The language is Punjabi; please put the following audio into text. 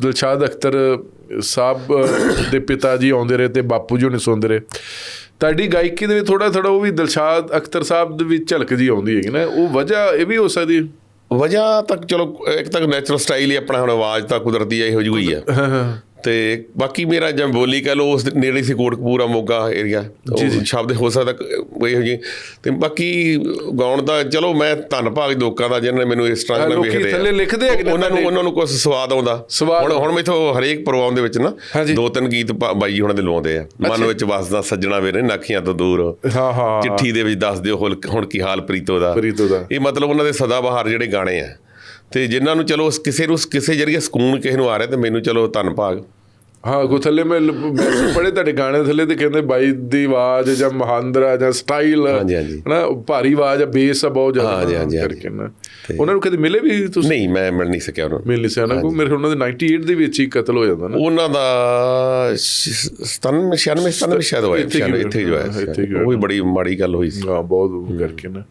ਦਿਲਸ਼ਾਦ ਅਖਤਰ ਸਾਹਿਬ ਦੇ ਪਿਤਾ ਜੀ ਆਉਂਦੇ ਰਹੇ ਤੇ ਬਾਪੂ ਜੀ ਨੇ ਸੁਣਦੇ ਰਹੇ। ਤੁਹਾਡੀ ਗਾਇਕੀ ਦੇ ਵਿੱਚ ਥੋੜਾ ਥੋੜਾ ਉਹ ਵੀ ਦਿਲਸ਼ਾਦ ਅਖਤਰ ਸਾਹਿਬ ਦੇ ਵਿੱਚ ਝਲਕ ਜੀ ਆਉਂਦੀ ਹੈਗੀ ਨਾ ਉਹ ਵਜ੍ਹਾ ਇਹ ਵੀ ਹੋ ਸਕਦੀ ਹੈ? ਵਜ੍ਹਾ ਤੱਕ ਚਲੋ ਇੱਕ ਤਾਂ ਨੈਚੁਰਲ ਸਟਾਈਲ ਹੀ ਆਪਣਾ ਹੁਣ ਆਵਾਜ਼ ਤਾਂ ਕੁਦਰਤੀ ਇਹੋ ਜਿਹੀ ਹਾਂ ਹਾਂ। ਤੇ ਬਾਕੀ ਮੇਰਾ ਜਿਵੇਂ ਬੋਲੀ ਕਹ ਲੋ ਉਸ ਨੇੜੇ ਸੀ ਕੋਟਕਪੂਰਾ ਮੋਗਾ ਏਰੀਆ ਸ਼ਬਦ ਹੋ ਸਕਦਾ ਇਹੋ ਜਿਹੀ। ਤੇ ਬਾਕੀ ਗਾਉਣ ਦਾ ਚਲੋ ਮੈਂ ਧੰਨਵਾਦ ਲੋਕਾਂ ਦਾ ਜਿਨ੍ਹਾਂ ਨੇ ਮੈਨੂੰ ਇਸ ਤਰ੍ਹਾਂ ਨਾਲ ਵੇਖਦੇ। ਥੱਲੇ ਲਿਖਦੇ ਆ ਉਹਨਾਂ ਨੂੰ ਉਹਨਾਂ ਨੂੰ ਕੁਝ ਸਵਾਦ ਆਉਂਦਾ। ਹੁਣ ਹੁਣ ਮੈਥੋਂ ਹਰੇਕ ਪ੍ਰੋਗਰਾਮ ਦੇ ਵਿੱਚ ਨਾ। ਦੋ ਤਿੰਨ ਗੀਤ ਬਾਈ ਉਹਨਾਂ ਦੇ ਲਵਾਉਂਦੇ ਆ। ਮਨ ਵਿੱਚ ਵਸਦਾ ਸੱਜਣਾ ਵੇਰੇ ਨੱਖੀਆਂ ਤੋਂ ਦੂਰ। ਹਾਂ ਹਾਂ ਚਿੱਠੀ ਦੇ ਵਿੱਚ ਦੱਸ ਦਿਓ ਹੁਣ ਹੁਣ ਕੀ ਹਾਲ ਪ੍ਰੀਤੋ ਦਾ। ਪ੍ਰੀਤੋ ਦਾ। ਇਹ ਮਤਲਬ ਉਹਨਾਂ ਦੇ ਸਦਾ ਬਹਾਰ ਜਿਹੜੇ ਗਾਣੇ ਆ। ਤੇ ਜਿਨ੍ਹਾਂ ਨੂੰ ਚਲੋ ਕਿਸੇ ਨੂੰ ਕਿਸੇ ਜਰੀਏ ਸਕੂਨ ਕਿਸੇ ਨੂੰ ਆ ਰਿਹਾ ਤੇ ਮੈਨੂੰ ਚਲੋ ਧੰਨਵਾਦ ਹਾਂ ਕੋ ਥੱਲੇ ਮੈਂ ਪੜੇ ਤੁਹਾਡੇ ਗਾਣੇ ਥੱਲੇ ਤੇ ਕਹਿੰਦੇ ਬਾਈ ਦੀ ਆਵਾਜ਼ ਜਾਂ ਮਹਾਂਦਰਾ ਜਾਂ ਸਟਾਈਲ ਹਾਂਜੀ, ਹਾਂਜੀ। ਹਨਾ ਭਾਰੀ ਆਵਾਜ਼ ਆ ਬੇਸ ਆ ਬਹੁਤ ਜ਼ਿਆਦਾ ਹਾਂਜੀ, ਹਾਂਜੀ, ਹਾਂਜੀ। ਕਰਕੇ ਨਾ। ਉਹਨਾਂ ਨੂੰ ਕਦੇ ਮਿਲੇ ਵੀ ਤੁਸੀਂ? ਨਹੀਂ ਮੈਂ ਮਿਲ ਨਹੀਂ ਸਕਿਆ ਉਹਨਾਂ ਨੂੰ। ਮਿਲ ਨਹੀਂ ਸਿਆ ਕੋ ਮੇਰੇ ਉਹਨਾਂ ਦੇ 98 ਦੇ ਵਿੱਚ ਹੀ ਕਤਲ ਹੋ ਜਾਂਦਾ ਨਾ। ਉਹਨਾਂ ਦਾ 97 96 97 ਸ਼ਾਇਦ ਹੋਇਆ ਇੱਥੇ ਹੀ ਹੋਇਆ। ਉਹ ਵੀ ਬੜੀ ਮਾੜੀ ਗੱਲ ਹੋਈ ਸੀ। ਹਾਂ ਬਹੁਤ ਕਰਕੇ ਨਾ।